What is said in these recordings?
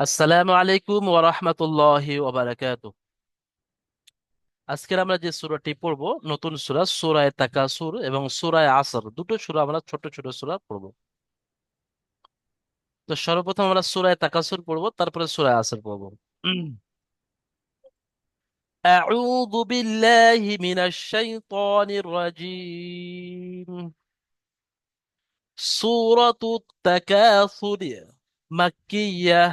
আসসালামু আলাইকুম ওয়া রাহমাতুল্লাহি ওয়া আজকের আমরা যে সূরাটি পড়ব, নতুন সূরা সূরায়ে তাকাসুর এবং সূরায়ে আসর, দুটো সূরা আমরা ছোট ছোট সূরা পড়ব। তো সর্বপ্রথম আমরা সূরায়ে তাকাসুর পড়ব, তারপরে সূরায়ে আসর পড়ব। আউযু বিল্লাহি মিনাশ শাইতানির রাজীম। সূরাতুত তাকাসুর মাক্কিয়াহ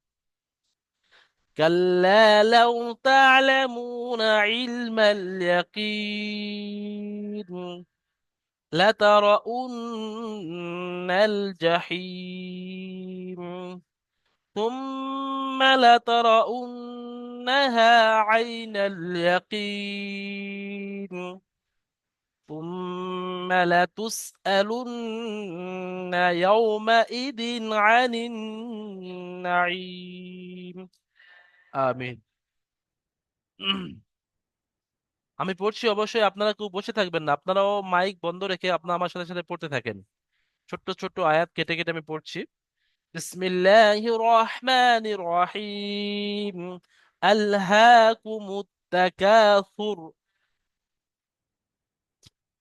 كلا لو تعلمون علم اليقين لترؤن الجحيم ثم لترؤنها عين اليقين ثم لتسألن يومئذ عن النعيم আমিন। আমি পড়ছি অবশ্যই আপনারা কেউ বসে থাকবেন না। আপনারাও মাইক বন্ধ রেখে আপনারা আমার সাথে সাথে পড়তে থাকেন। ছোট্ট ছোট্ট আয়াত কেটে কেটে আমি পড়ছি। বিসমিল্লাহির রহমানির রহিম। আলহাকুমুত তাকাসুর।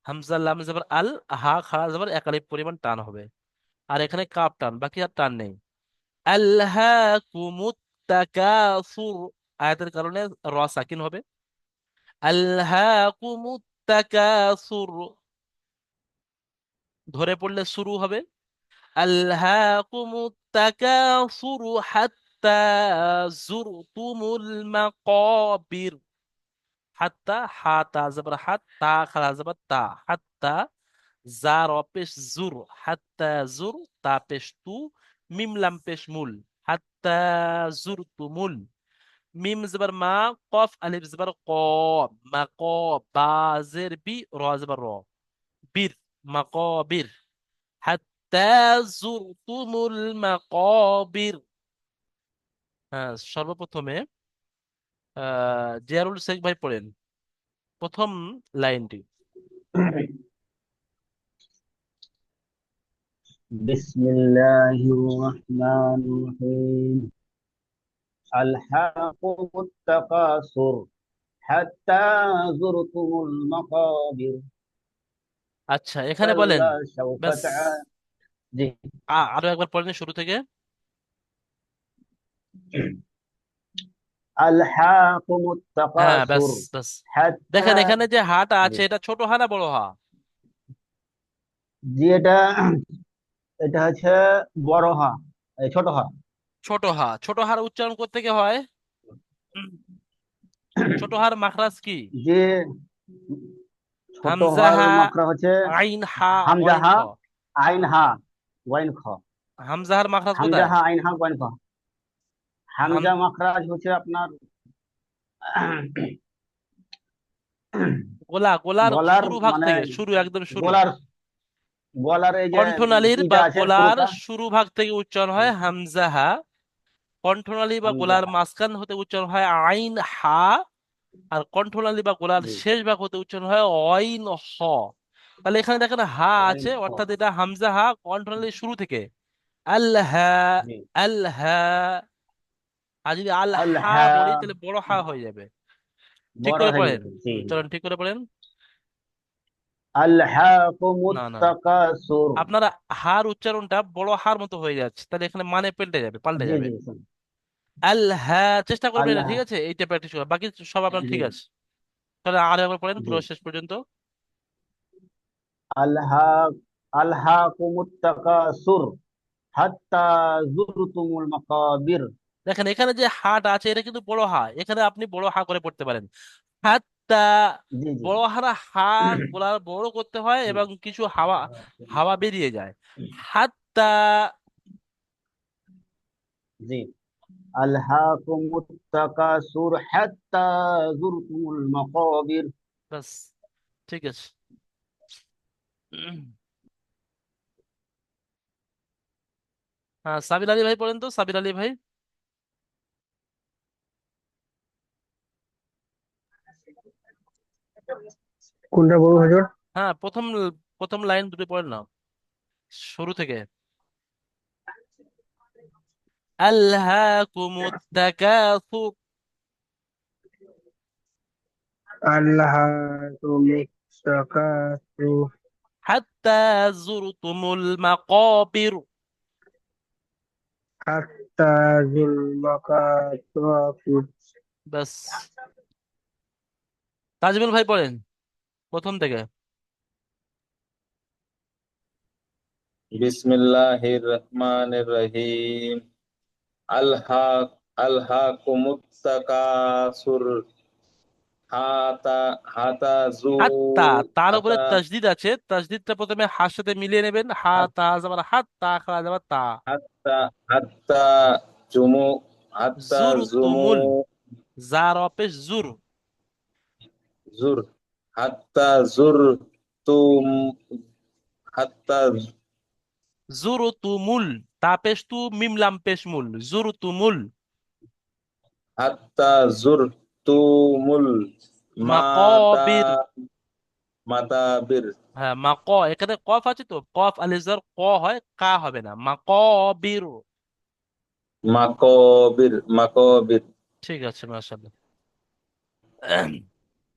হামজা লাম, জবর, আল, হা খাড়া জবর এক আলিফ পরিমাণ টান হবে। আর এখানে কাপ টান, বাকি আর টান নেই। আলহাকুমুত তাকাসুর আয়াতের কারণে র সাকিন হবে। আলহাকুমুত তাকাসুর ধরে পড়লে শুরু হবে। আলহাকুমুত তাকাসুর হাত্তা জুরতুমুল মাকাবির। হাত্তা হাতা জবর হাত তা, খালা, জবর, তা। হাত্তা, জা, র, পেশ, জুর। হাত্তা, জুর, তা, পেশ, তু, মিম, লাম, পেশ, মুল। মা কফ আলিফ জবর ক মা ক বা জের বি র জবর র বীর মাকাবির হাত্তা জুরতুমুল মাকাবির হ্যাঁ সর্বপ্রথমে জিয়ারুল শেখ ভাই পড়েন। প্রথম লাইনটি। بسم الله الرحمن الرحيم ألهاكم التكاثر حتى زرتم المقابر আচ্ছা এখানে বলেন كلا سوف ব্যাস تعلمون জি আ- আরো একবার পড়েন শুরু থেকে ألهاكم হ্যাঁ ব্যাস التكاثر ব্যাস حتى দেখেন এখানে যে হাটা জি আছে এটা ছোট হা না বড় হা জি এটা এটা হচ্ছে বড় হা ছোট হা। ছোট হা ছোট হার উচ্চারণ করতে কি হয়? ছোট হার মাখরাজ কি? যে হামজা হা হচ্ছে আইন হা হামজা হা আইন হা ওয়াইন খ। হামজা হার মাখরাজ হামজা হা আইন হা ওয়াইন খ। হামজা মাখরাজ হচ্ছে আপনার গোলা গোলার গলার শুরু ভাগ মানে থেকে শুরু একদম শুরু। গলার গলার এই যে কণ্ঠনালীর বা গোলার শুরু ভাগ থেকে উচ্চারণ হয় হামজা হা কণ্ঠনালী বা গোলার মাঝখান হতে উচ্চারণ হয় আইন হা। আর কণ্ঠনালী বা গোলার শেষ ভাগ হতে উচ্চারণ হয় অইন হ। তাহলে এখানে দেখেন হা আছে অর্থাৎ এটা হামজা হা কণ্ঠনালীর শুরু থেকে। আল হা আল হা আর যদি আল হা বলি তাহলে বড় হা হয়ে যাবে। ঠিক করে পড়েন। ঠিক করে পড়েন আলহাকুমুত না না তাকাসুর আপনারা হার উচ্চারণটা বড় হার মতো হয়ে যাচ্ছে তাহলে এখানে মানে পাল্টে যাবে পাল্টে যাবে। আল চেষ্টা করবেন না ঠিক আছে? এইটা প্র্যাকটিস বাকি সব আপনার ঠিক আছে। তাহলে আর একবার পড়েন পুরো শেষ পর্যন্ত। আলহা আলহাকুমুত তাকাসুর হাত্তা মাকাবির। দেখেন এখানে যে হাট আছে এটা কিন্তু বড় হা। এখানে আপনি বড় হা করে পড়তে পারেন। হাত্তা জি বড় হারা হা বলার বড় করতে হয় এবং কিছু হাওয়া হাওয়া বেরিয়ে যায়। হাত্তা জি। আলহাকুম তাকাসুর হাত্তা জুরতুমুল মাকাবির। ব্যাস ঠিক আছে। হ্যাঁ সাবির আলী ভাই পড়েন তো সাবির আলী ভাই। কোনটা বড় হুজুর? হ্যাঁ প্রথম প্রথম লাইন দুটো পড়েন না শুরু থেকে। আল্লাহকুমুত তাকাসুর আল্লাহ তুমি তাকাসু হাত্তা জুরতুমুল মাকাবির হাত্তা যুলমাকাতুর ব্যাস। তাজমুল ভাই পড়েন প্রথম থেকে। বিসমিল্লাহির রহমানির রহিম আল্হা আলহাকুমুত তাকাসুর হাতা হাতা জু হাত্তা তার উপরে হাতা। তাসদিদ আছে তাসদিদটা প্রথমে হার সাথে মিলিয়ে নেবেন। হা তা যাবার হাত তা খাওয়া যাবার তা। হাত্তা হাত্তা জুমু হাত্তা জুরতুমুল। জার অপেশ জুর। জুর হাত্তা জুর তুম হাত্তা জুরতুমুল তা পেশ তু মিম লাম পেশ মুল জুরতুমুল। হাত্তা জুর তুমুল মাকাবির। মাতাবির। হ্যাঁ মাক এখানে কফ আছে তো? কফ আলিজার ক হয় কা হবে না। মাকাবির। মাকবির মাকবির। ঠিক আছে মাশাআল্লাহ।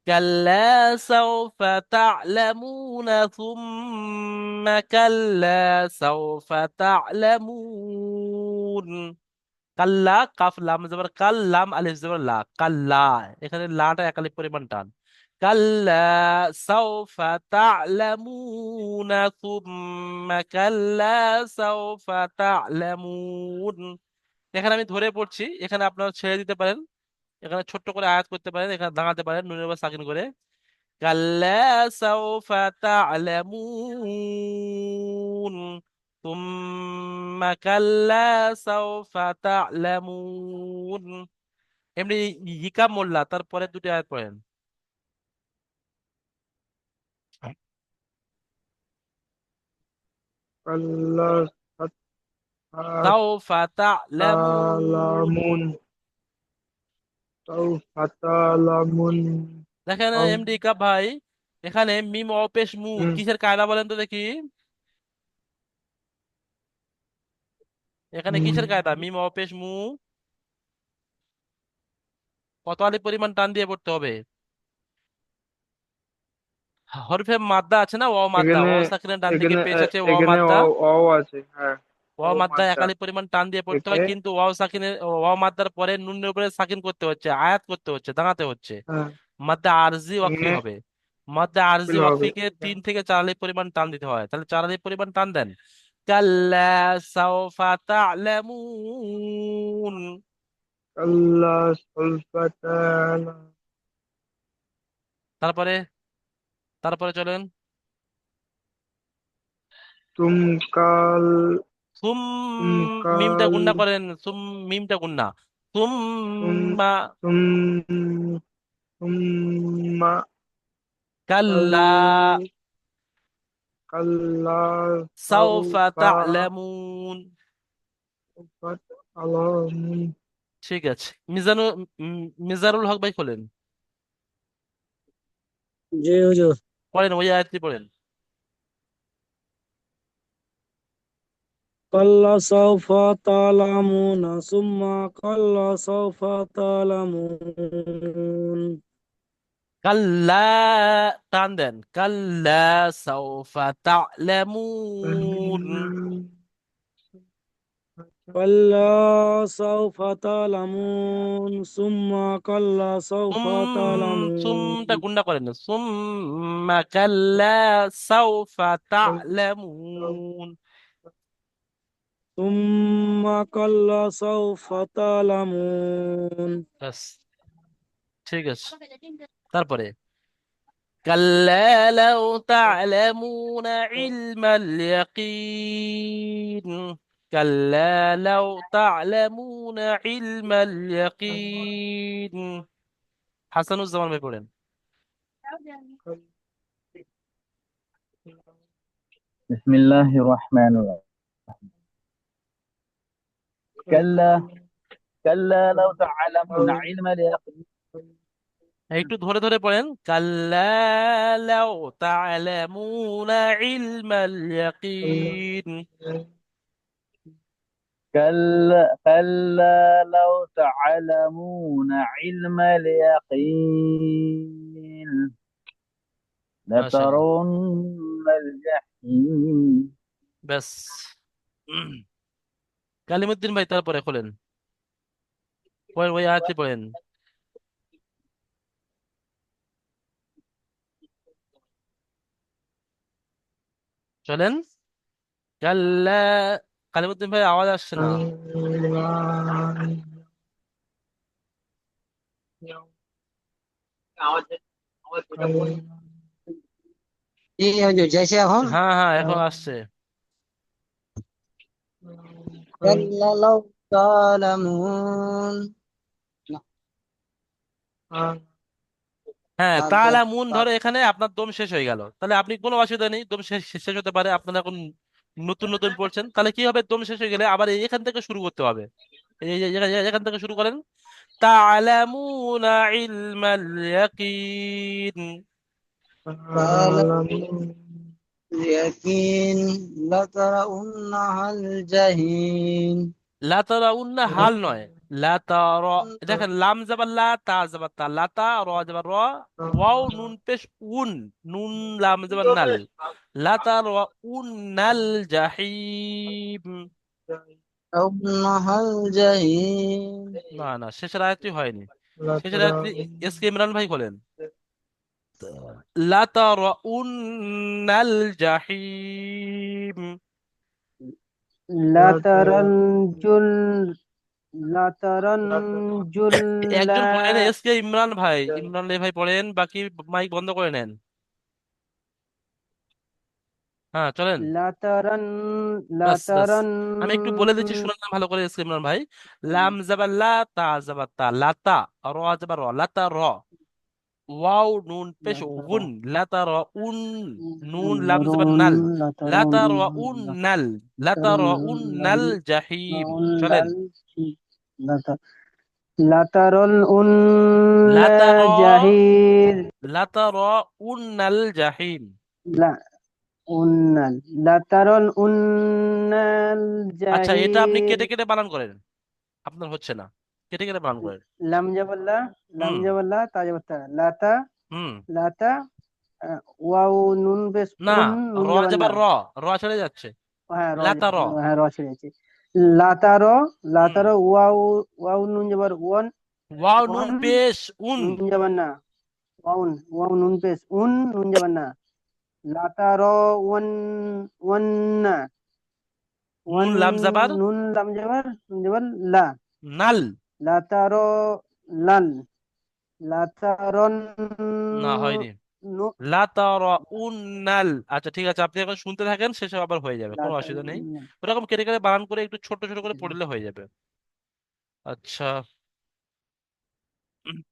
كلا سوف تعلمون ثم كلا سوف تعلمون কাল্লা কাফ লাম জবর কাল লাম আলিফ জবর লা কাল্লা এখানে লাটা একালিফ পরিমাণ টান কাল্লা সাউফা তা'লামুনা সুম্মা কাল্লা সাউফা তা'লামুন এখানে আমি ধরে পড়ছি এখানে আপনারা ছেড়ে দিতে পারেন এখানে ছোট্ট করে আয়াত করতে পারেন এখানে দাঁড়াতে পারেন নুনের উপর সাকিন করে কাল্লা সাউফা তা'লামুন ثم كلا سوف تعلمون এমনি ইকাম মোল্লা তারপরে দুটি আয়াত পড়েন আল্লাহ سوف تعلمون তালামুন সাউফা তালামুন দেখেন এমডি ইকাম ভাই এখানে মিম অপেশ মু কিসের কায়দা বলেন তো দেখি। এখানে কিসের কায়দা? মিম অপেশ মু কত আলি পরিমাণ টান দিয়ে পড়তে হবে। হরফে মাদ্দা আছে না ও মাদ্দা ওয়াও সাকিনের ডান দিকে পেশ আছে এখানে মাদ্দা। অ আছে হ্যাঁ। ও ওয়াও মাদ্দা একালি পরিমাণ টান দিয়ে পড়তে হয় কিন্তু ওয়াও সাকিনের ওয়াও মাদ্দার পরে নুনের উপরে সাকিন করতে হচ্ছে আয়াত করতে হচ্ছে দাঁড়াতে হচ্ছে। হ্যাঁ। মাদ্দা আরজি ওয়াকফি এখানে হবে। মাদ্দা আরজি ওয়াকফিকে তিন থেকে চার আলিফ পরিমাণ টান দিতে হয়। তাহলে চার আলিফ পরিমাণ টান দেন। কাল্লা সাউফা তা'লামুন আল্লাহ সাউফা তালা তারপরে তারপরে চলেন। তুম কাল সুম মিমটা কাল গুন্না করেন সুম মিমটা গুন্না সুম্মা কাল্লা কাল্লা সাউফা তা'লামুন ঠিক আছে। মিজানুল উম, মিজানুল হক ভাই খোলেন। জি হুজুর। পড়েন ওই আয়াতটি পড়েন। কাল্লা সাউফা তালামুনা সুম্মা কাল্লা সাউফা তালামুন। কাল্লা টান দেন কাল্লা সাউফা তা'লামুন। কাল্লা সাউফা তালামুন সুম্মা কাল্লা সাউফা সুম তালামুন। সুমটা গুন্ডা করেন সুম্মা কাল্লা সাউফা তা'লামুন। সুম্মা কাল্লা সাউফা তালামুন ব্যাস ঠিক আছে তারপরে كلا لو تعلمون علم اليقين كلا لو تعلمون علم اليقين হাসানুজ্জামান ভাই পড়েন بسم الله الرحمن الرحيم كلا كلا لو تعلمون علم اليقين একটু ধরে ধরে পড়েন কাল্লা লাউ তা'লামুনা ইলমাল ইয়াকিন كلا كلا لو تعلمون علم اليقين মাশাআল্লাহ لترون الجحيم ব্যাস কালিমুদ্দিন ভাই তারপরে খোলেন। পরের ওই আয়াতটি পড়েন। চলেন। কাল্লা কালিমুদ্দিন ভাই আওয়াজ আসছে না। হ্যাঁ হ্যাঁ এখন আসছে। হ্যাঁ তারপর তালামুন ধরো এখানে আপনার দম শেষ হয়ে গেল। তাহলে আপনি কোনো অসুবিধা নেই দম শেষ শেষ হতে পারে আপনারা এখন নতুন নতুন পড়ছেন। তাহলে কি হবে? দম শেষ হয়ে গেলে আবার এখান থেকে শুরু করতে হবে। এই এখান এখান থেকে শুরু করেন। তালামুনা ইলমাল ইয়াকিন। ইয়াকিন লাতারাউন্নাহা আল-জাহিম লাতারাউন্না হাল নয় লাতার দেখেন লাম যাবার লা তা যাবার তা লাতা র যাবার র ওয়াও নুন পেশ উন নুন লাম যাবার নাল। লাতা র উন নাল জাহিম। না না শেষের আয়াতটি হয়নি। শেষের আয়াতটি এস কে ইমরান ভাই বলেন। লা তারাউন্নাল জাহিম লাতারানজুল লাতারানজুল একজন পড়েন এস কে ইমরান ভাই। ইমরান ভাই পড়েন বাকি মাইক বন্ধ করে নেন। হ্যাঁ চলেন। লাতারান লাতারান আমি একটু বলে দিচ্ছি শুনেন না ভালো করে এস কে ইমরান ভাই। লাম যাবার লা তা যাবার তা লাতা র যাবার র লাতা র। ওয়াও নুন পেশ উন লাতা র উন নুন লাম যাবার নাল লাতা র উন নাল লাতা র উন নাল জাহিম চলেন লাতারন উন লাতার জাহির লাতা র উন নাল জাহিম লা উন্নাল লাতারন উন্নাল আচ্ছা এটা আপনি কেটে কেটে বানান করেন। আপনার হচ্ছে না। কেটে কেটে বানান করেন লাম জাবাল্লা লাম জাবাল্লা তা জাবাত্তা লাতা হুম। লাতা ওয়াও নুন বেশ না র র র ছেড়ে যাচ্ছে। হ্যাঁ র লাতা র। হ্যাঁ র ছেড়ে আছে লাতার লাতার ওয়াও ওয়াও নুন যাবার ওয়ান। ওয়াও নুন পেশ উন। নুন যাবার না ওয়াউন ওয়াও নুন পেশ উন নুন যাবার না। লাতার ওয়ান ওয়ান না। ওয়ান লাম যাবার নুন লাম যাবার নুন যাবার লা। নাল। লাতারো লান। লাতারন না হয়নি। লাতারাউন্নাল। আচ্ছা ঠিক আছে আপনি এখন শুনতে থাকেন শেষে আবার হয়ে যাবে কোনো অসুবিধা নেই। ওরকম কেটে কেটে বানান করে একটু ছোট ছোট করে পড়লে হয়ে যাবে। আচ্ছা।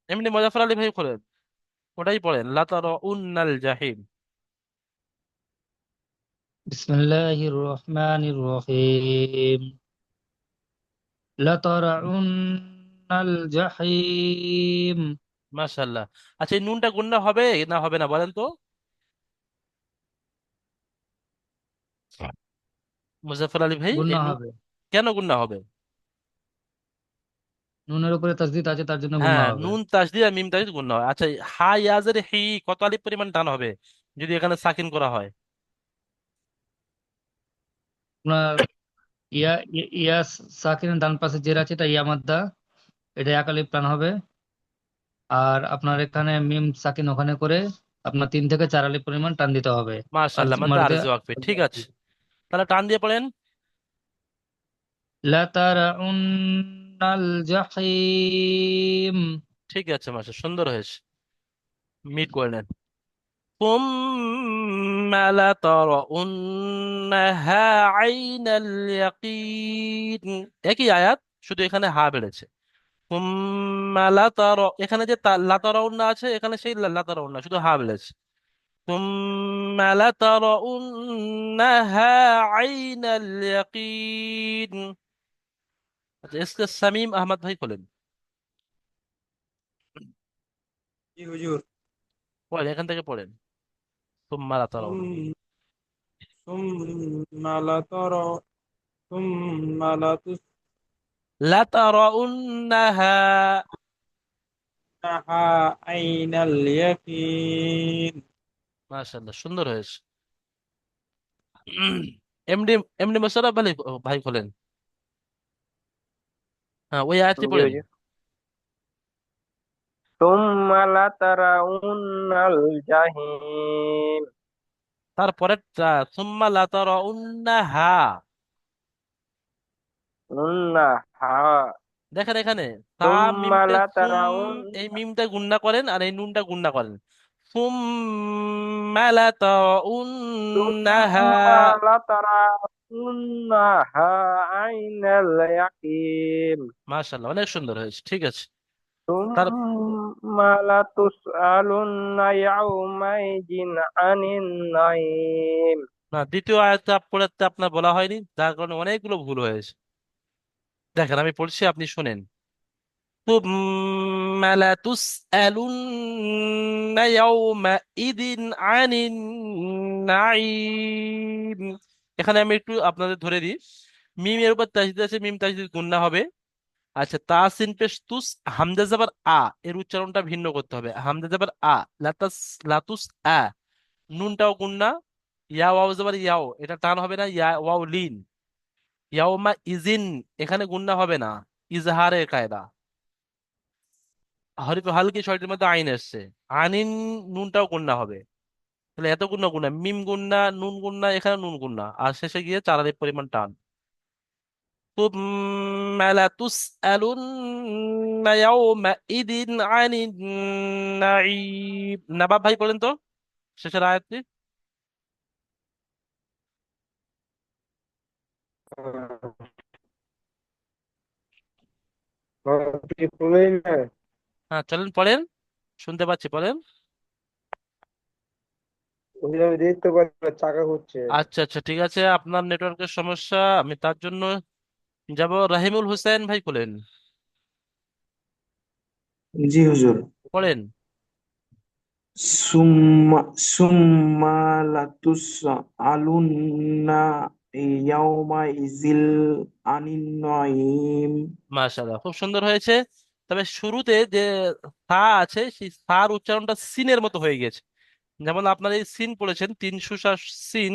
এমনি মজাফর আলী ভাই করেন। ওটাই পড়েন লাতারাউন্নাল জাহিম বিসমিল্লাহির রহমানির রহিম। লাতারাউন জাহিম মাশাআল্লাহ। আচ্ছা এই নুনটা গুন্না হবে না হবে না বলেন তো। মুজাফর আলী ভাই গুন্না হবে। কেন গুন্না হবে? নুনের উপরে তাসদিদ আছে তার জন্য গুন্না হ্যাঁ হবে। নুন তাসদিদ আর মিম তাসদিদ গুন্না হয়। আচ্ছা হা ইয়াজের হি কত আলিফ পরিমাণ টান হবে যদি এখানে সাকিন করা হয়? আপনার ইয়া ইয়া সাকিনের ডান পাশে জের আছে তাই ইয়া মাদ্দা এটা এক আলিফ টান হবে আর আপনার এখানে মিম সাকিন ওখানে করে আপনার তিন থেকে চার আলিফ পরিমাণ টান দিতে হবে আর মাশাল্লাহ মানে মারতে আরজি ওয়াকফে ঠিক আছে তাহলে টান দিয়ে পড়েন লাতারাউন্নাল জাহিম ঠিক আছে মাশা সুন্দর হয়েছে মিট করে নেন ثم لترؤنها عين اليقين একই আয়াত শুধু এখানে হা বেড়েছে ثم لتر এখানে যে তা- লাতারাউন্না আছে এখানে সেই লা- লাতারাউন্না শুধু হা বেড়েছে ثم لترؤنها عين اليقين আচ্ছা এসকে সামিম আহমদ ভাই খোলেন জি হুজুর পড়েন এখান থেকে পড়েন ثم لترون ثم لترى ثم لترؤنها لتسمعها عين اليقين মাশাআল্লাহ সুন্দর হয়েছে এমডি এমডি মোশাররফ ভাই ভাই খোলেন হ্যাঁ ওই আয়াতটি জি পড়েন হুজুর ثم لترون الجحيم তারপরেরটা সুম্মা দেখেন এখানে তা মিমটা এই মিমটা গুন্না করেন আর এই নুনটা গুন্না করেন। তারাউন্নাহা আইনাল ইয়াকিন। মাশাআল্লাহ অনেক সুন্দর হয়েছে ঠিক আছে। তার সুম্মা তুসআলুন্না ইয়াউমাইজিন আনিন নাইম। না দ্বিতীয় আয়াতটা আপনার বলা হয়নি যার কারণে অনেকগুলো ভুল হয়েছে। দেখেন আমি পড়ছি আপনি শুনেন ثم لتسألن يومئذ عن النعيم এখানে আমি একটু আপনাদের ধরে দিই মিমের উপর তাসদিদ আছে মিম তাসদিদ গুণনা হবে আচ্ছা তাসিন পেশ তুস হামজা জাবার আ এর উচ্চারণটা ভিন্ন করতে হবে হামজা জাবার আ লাতাস লাতুস আ নুনটাও গুণনা ইয়া ওয়াও জাবার ইয়াও এটা টান হবে না ইয়া ওয়াও লিন ইয়াওমা ইজিন এখানে গুণনা হবে না ইজহারের কায়দা হরিফ হালকি ছয়টির মধ্যে আইন এসছে আনিন নুনটাও গুণনা হবে তাহলে এত গুণনা গুণনা মিম গুণনা নুন গুণনা এখানে নুন গুণনা আর শেষে গিয়ে চার আলিফ পরিমাণ টান ثم لتسألن يومئذ عن النعيم নবাব ভাই বলেন তো শেষের আয়াতটি হ্যাঁ চলেন পড়েন শুনতে পাচ্ছি পড়েন চাকা হচ্ছে আচ্ছা আচ্ছা ঠিক আছে। আপনার নেটওয়ার্কের সমস্যা আমি তার জন্য যাব। রাহিমুল হোসেন ভাই বলেন জি হুজুর। পড়েন। সুম্মা সুম্মা আনিন নাঈম মাশাআল্লাহ, খুব সুন্দর হয়েছে। তবে শুরুতে যে সা আছে, সেই সার উচ্চারণটা সিনের মতো হয়ে গেছে। যেমন এই সিন পড়েছেন, তিন সিন,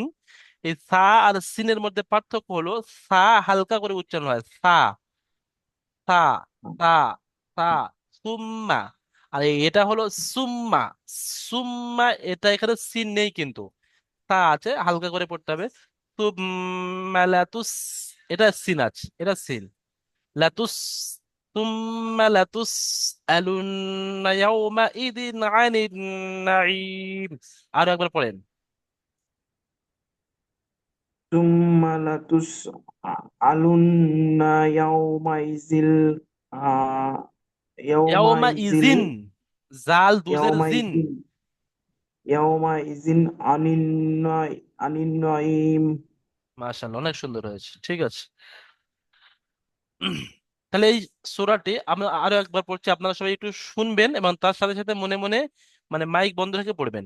এই সা আর সিনের মধ্যে পার্থক্য হলো, সা হালকা করে উচ্চারণ হয়, সা। সা সা সা, সুম্মা। আর এটা হলো সুম্মা। সুম্মা, এটা এখানে সিন নেই কিন্তু। তা আছে, হালকা করে পড়তে হবে। তুম্মা লাতুস এটা সিন আছে এটা সিন। লাতুস তুম্মা লাতুস আলুন্না ইয়াউমা ইদিন আরও একবার পড়েন। তুম্মা লাতুস আলুন্না ইয়াউমা ইজিল ইয়াউমা ইজিন জাল দুজের জিন। ইজিন আনিন আনিন মাশাআল্লাহ অনেক সুন্দর হয়েছে ঠিক আছে তাহলে এই সূরাটি আমি আরো একবার পড়ছি আপনারা সবাই একটু শুনবেন এবং তার সাথে সাথে মনে মনে মানে মাইক বন্ধ রেখে পড়বেন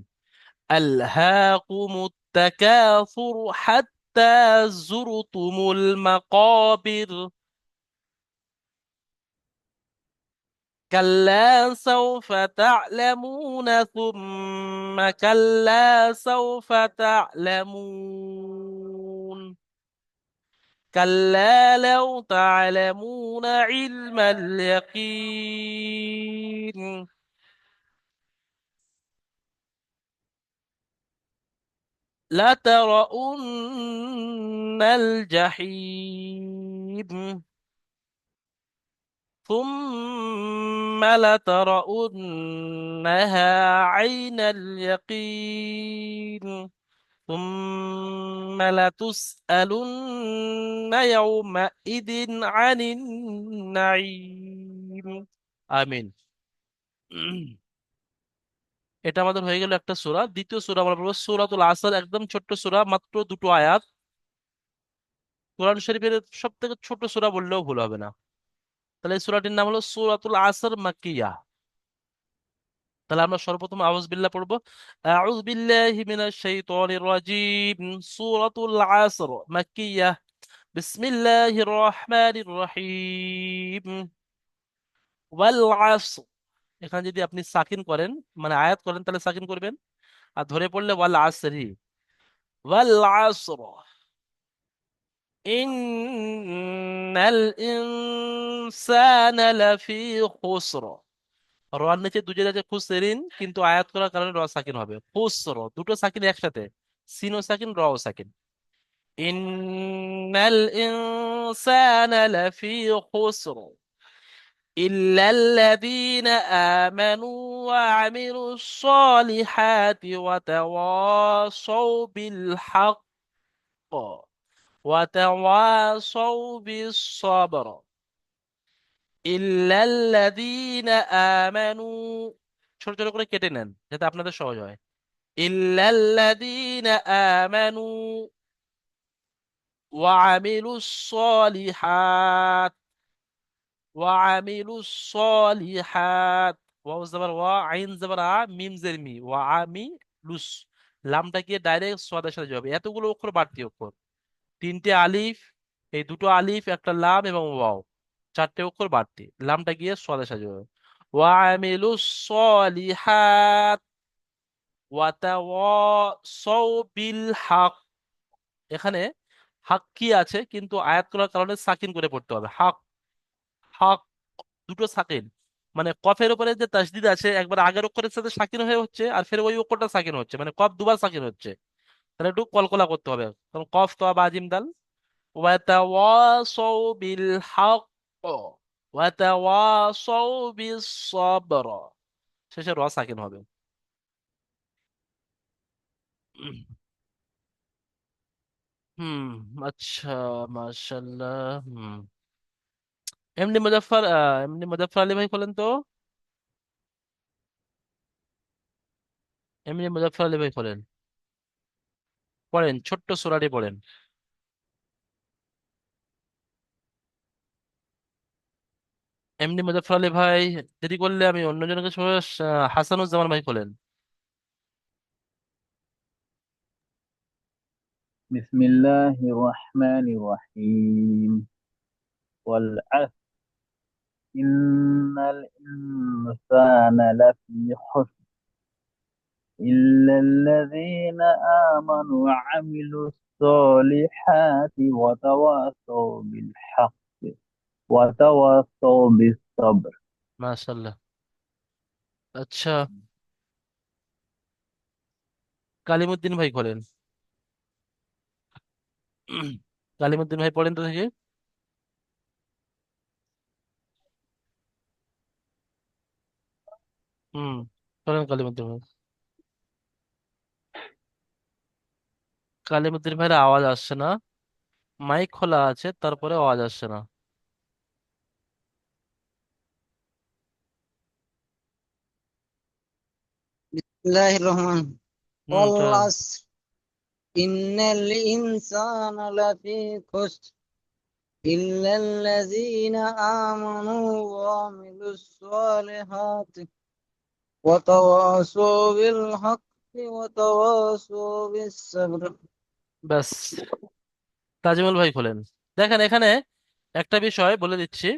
আলহাকুমুত তাকাসুর হাত্তা জুরতুমুল মাকাবির كلا سوف تعلمون ثم كلا سوف تعلمون كلا لو تعلمون علم اليقين لترؤن الجحيم ثم لترؤنها عين اليقين ثم لتسألن يومئذ عن النعيم আমিন এটা আমাদের হয়ে গেল একটা সূরা দ্বিতীয় সূরা আমরা পড়বো সূরাতুল আসর একদম ছোট্ট সূরা মাত্র দুটো আয়াত কোরআন শরীফের সব থেকে ছোট সূরা বললেও ভুল হবে না তাহলে এই সূরাটির নাম হলো সূরাতুল আসর মাক্কিয়া তাহলে আমরা সর্বপ্রথম আউজ বিল্লাহ পড়ব আউজ বিল্লাহি মিনাশ শাইতানির রাজিম সূরাতুল আসর মাক্কিয়া বিসমিল্লাহির রহমানির রহিম ওয়াল আসর এখানে যদি আপনি সাকিন করেন মানে আয়াত করেন, তাহলে সাকিন করবেন। আর ধরে পড়লে ওয়াল আসরি ওয়াল আসর ইন্নাল ইনসানা লাফি খুসর। রর নিচে দুজে আছে খুসরিন কিন্তু আয়াত করার কারণে র সাকিন হবে খুসর দুটো সাকিন একসাথে সিন ও সাকিন র ও সাকিন ইন্নাল ইনসানা লাফি খুসর إلا الذين آمنوا وعملوا الصالحات وتواصوا بالحق وتواصوا بالصبر ইল্লাল্লাযীনা আমানু, ছোট ছোট করে কেটে নেন যাতে আপনাদের সহজ হয়। ইল্লাল্লাযীনা আমানু সলিহাত সলিহাত ওয়াও ওয়া আইন জবর আ মিম জের মি ওয়ামি লামটা গিয়ে ডাইরেক্ট সোয়াদের সাথে যাবে এতগুলো অক্ষর বাড়তি অক্ষর। তিনটে আলিফ, এই দুটো আলিফ, একটা লাম এবং ওয়াও। চারটে অক্ষর বাড়তি লামটা গিয়ে সোয়াদের সাথে যাবে ওয়া আমিলু সলিহাত বিল হক। এখানে হাক কি আছে? কিন্তু আয়াত করার কারণে সাকিন করে পড়তে হবে। হক, হাক, দুটো সাকিন। মানে কফের উপরে যে তাসদিদ আছে, একবার আগের অক্ষরের সাথে সাকিন হয়ে হচ্ছে, আর ফের ওই অক্ষরটা সাকিন হচ্ছে। মানে কফ দুবার সাকিন হচ্ছে। তাহলে একটু কলকলা করতে হবে। কারণ কফ তো বা, জিম, দাল। ওয়াতাওয়াসাউ বিল হক। ওয়াতাওয়াসাউ বিস সবর শেষে র সাকিন হবে। আচ্ছা এমনি মুজাফফর এমনি মুজাফফর তো? এমনি মুজাফফর আলী ভাই পড়েন, ছোট্ট সূরাটি পড়েন। এমনি মুজাফফর আলী ভাই দেরি করলে আমি অন্যজনকে সময় হাসানুজ্জামান ভাই বলেন بسم الله الرحمن الرحيم والعصر إن الإنسان لفي خسر إلا الذين آمنوا وعملوا الصالحات وتواصوا بالحق وتواصوا بالصبر মাশাআল্লাহ আচ্ছা কালিমুদ্দিন ভাই বলেন কালিমুদ্দিন ভাই পড়েন তো থেকে হুম পড়েন কালিমুদ্দিন ভাই কালিমুদ্দিন ভাইয়ের আওয়াজ আসছে না মাইক খোলা আছে তারপরে আওয়াজ আসছে না بسم الله الرحمن হুম চলেন والعصر إن الإنسان لفي خسر إلا الذين آمنوا وعملوا الصالحات وتواصوا بالحق وتواصوا بالصبر ব্যাস তাজিমুল ভাই খোলেন দেখেন এখানে একটা বিষয় বলে দিচ্ছি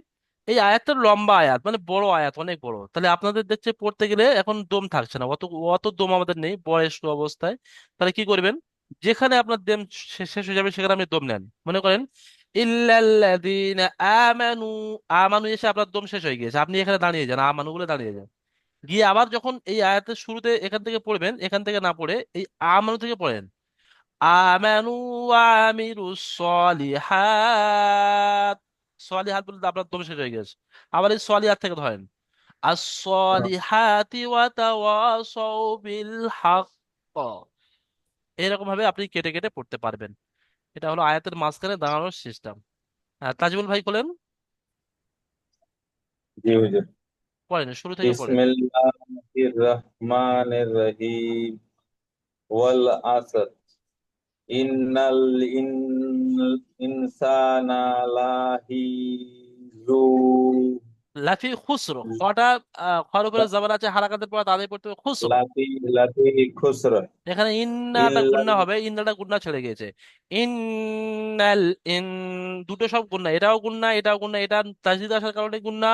এই আয়াতটা লম্বা আয়াত মানে বড় আয়াত, অনেক বড়। তাহলে আপনাদের দেখছে পড়তে গেলে এখন দম থাকছে না, অত অত দম আমাদের নেই বয়স্ক অবস্থায়। তাহলে কি করবেন? যেখানে আপনার দম শেষ হয়ে যাবে, সেখানে আপনি দম নেন। মনে করেন, ইল্লাল্লাযীনা আমানু আমানু এসে আপনার দম শেষ হয়ে গিয়েছে। আপনি এখানে দাঁড়িয়ে যান, আমানু বলে দাঁড়িয়ে যান। গিয়ে আবার যখন এই আয়াতের শুরুতে এখান থেকে পড়বেন, এখান থেকে না পড়ে এই আমানু থেকে পড়েন। আমানু ওয়ামিলুস সলিহাত সলিহাত বলতে আপনার দম শেষ হয়ে গেছে। আবার এই সলিহাত থেকে ধরেন। তাওয়াসাউ বিল হক এরকম ভাবে আপনি কেটে কেটে পড়তে পারবেন। এটা হলো আয়াতের মাঝখানে দাঁড়ানোর সিস্টেম। হ্যাঁ তাজমুল ভাই বলেন জি হুজুর পড়েন শুরু থেকে পড়েন। বিসমিল্লাহির রহমানির রহিম। ওয়াল আসর ইন্নাল ইন- ইনসানা লাফি লাফি খুসর। খটা খর উপরে জবর আছে হারাকাতের পর তাদের পড়তে হবে খুসর। লাফি লাফি খুসর। এখানে ইন্নাটা গুন্না হবে ইন্নাটা গুন্না ছেড়ে গিয়েছে। ইন্নাল ইন দুটো সব গুন্না এটাও গুন্না এটাও গুন্না এটা তাজদিদ আসার কারণে গুন্না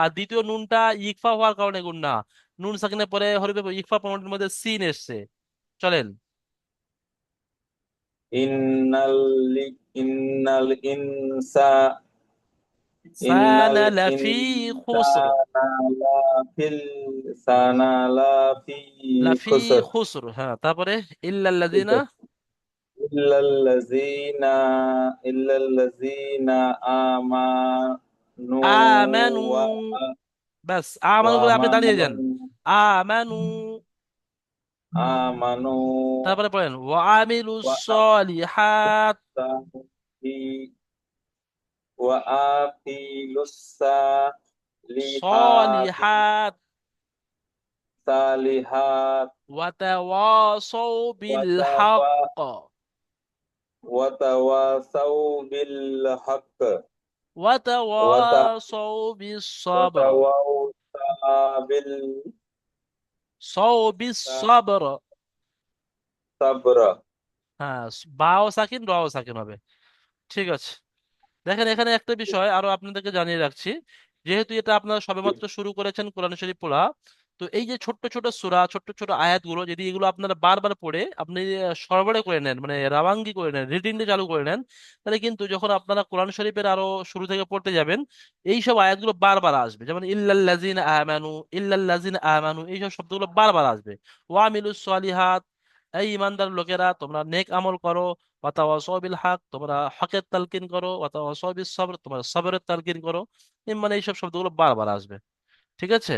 আর দ্বিতীয় নুনটা ইকফা হওয়ার কারণে গুন্না। নুন সাকিনের পরে হরিবে ইকফা প্রমাণের মধ্যে সিন এসছে। চলেন। ইন্নাল ইন্নাল ইনসা সানা ইন্নাল লাফি খুসর ইনসানা লাফিল সানা লাফি লাফি খুসর খুসর হ্যাঁ তারপরে ইল্লাল্লাযিনা ইল্লাল্লাযীনা ইল্লাল্লাযীনা আমানু আমানু ওয়া ব্যাস আমানু বলে আপনি দাঁড়িয়ে যান আমানু আমানু তারপরে পড়েন ওয়া আমিলু ওয়া সলিহাত ওয়া আকিলুস সালিহাত সলিহাত সালিহাত ওয়া তাওয়াসাউ বিল বিস সবর সবর হ্যাঁ বাও সাকিন রাও সাকিন হবে। ঠিক আছে। দেখেন এখানে একটা বিষয় আরও আপনাদেরকে জানিয়ে রাখছি। যেহেতু এটা আপনারা সবেমাত্র শুরু করেছেন কোরআন শরীফ পড়া তো এই যে ছোট্ট ছোট সূরা ছোট্ট ছোট আয়াতগুলো যদি এগুলো আপনারা বারবার পড়ে আপনি আহ, সরবরে করে নেন মানে রাওয়াঙ্গি করে নেন রিডিংটা চালু করে নেন তাহলে কিন্তু যখন আপনারা কোরআন শরীফের আরও শুরু থেকে পড়তে যাবেন এই সব আয়াতগুলো বারবার আসবে। যেমন ইল্লাল্লাযিনা আমানু ইল্লাল্লাযিনা আমানু এইসব শব্দগুলো বারবার আসবে। ওয়ামিলুস সলিহাত এই ইমানদার লোকেরা তোমরা নেক আমল করো ওয়াতাওয়াসাউ বিল হক তোমরা হকের তালকিন করো ওয়াতাওয়াসাউ বিস সবর তোমরা সবরের তালকিন করো মানে এইসব শব্দগুলো বারবার আসবে। ঠিক আছে?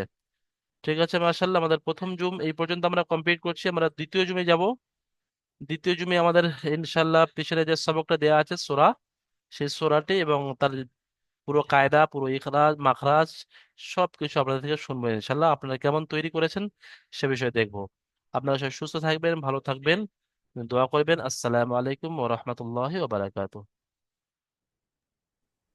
ঠিক আছে, মাশাআল্লাহ। আমাদের প্রথম জুম, এই পর্যন্ত আমরা কমপ্লিট করছি। আমরা দ্বিতীয় জুমে যাব। দ্বিতীয় জুমে আমাদের ইনশাল্লাহ পিছনে যে সবকটা দেওয়া আছে, সোরা, সেই সোরাটি এবং তার পুরো কায়দা, পুরো ইখরাজ, মাখরাজ, সবকিছু আপনাদের থেকে শুনব ইনশাল্লাহ আপনারা কেমন তৈরি করেছেন, সে বিষয়ে দেখব। আপনারা সবাই সুস্থ থাকবেন, ভালো থাকবেন, দোয়া করবেন। আসসালামু আলাইকুম ওয়া রাহমাতুল্লাহি ওয়া বারাকাতুহু।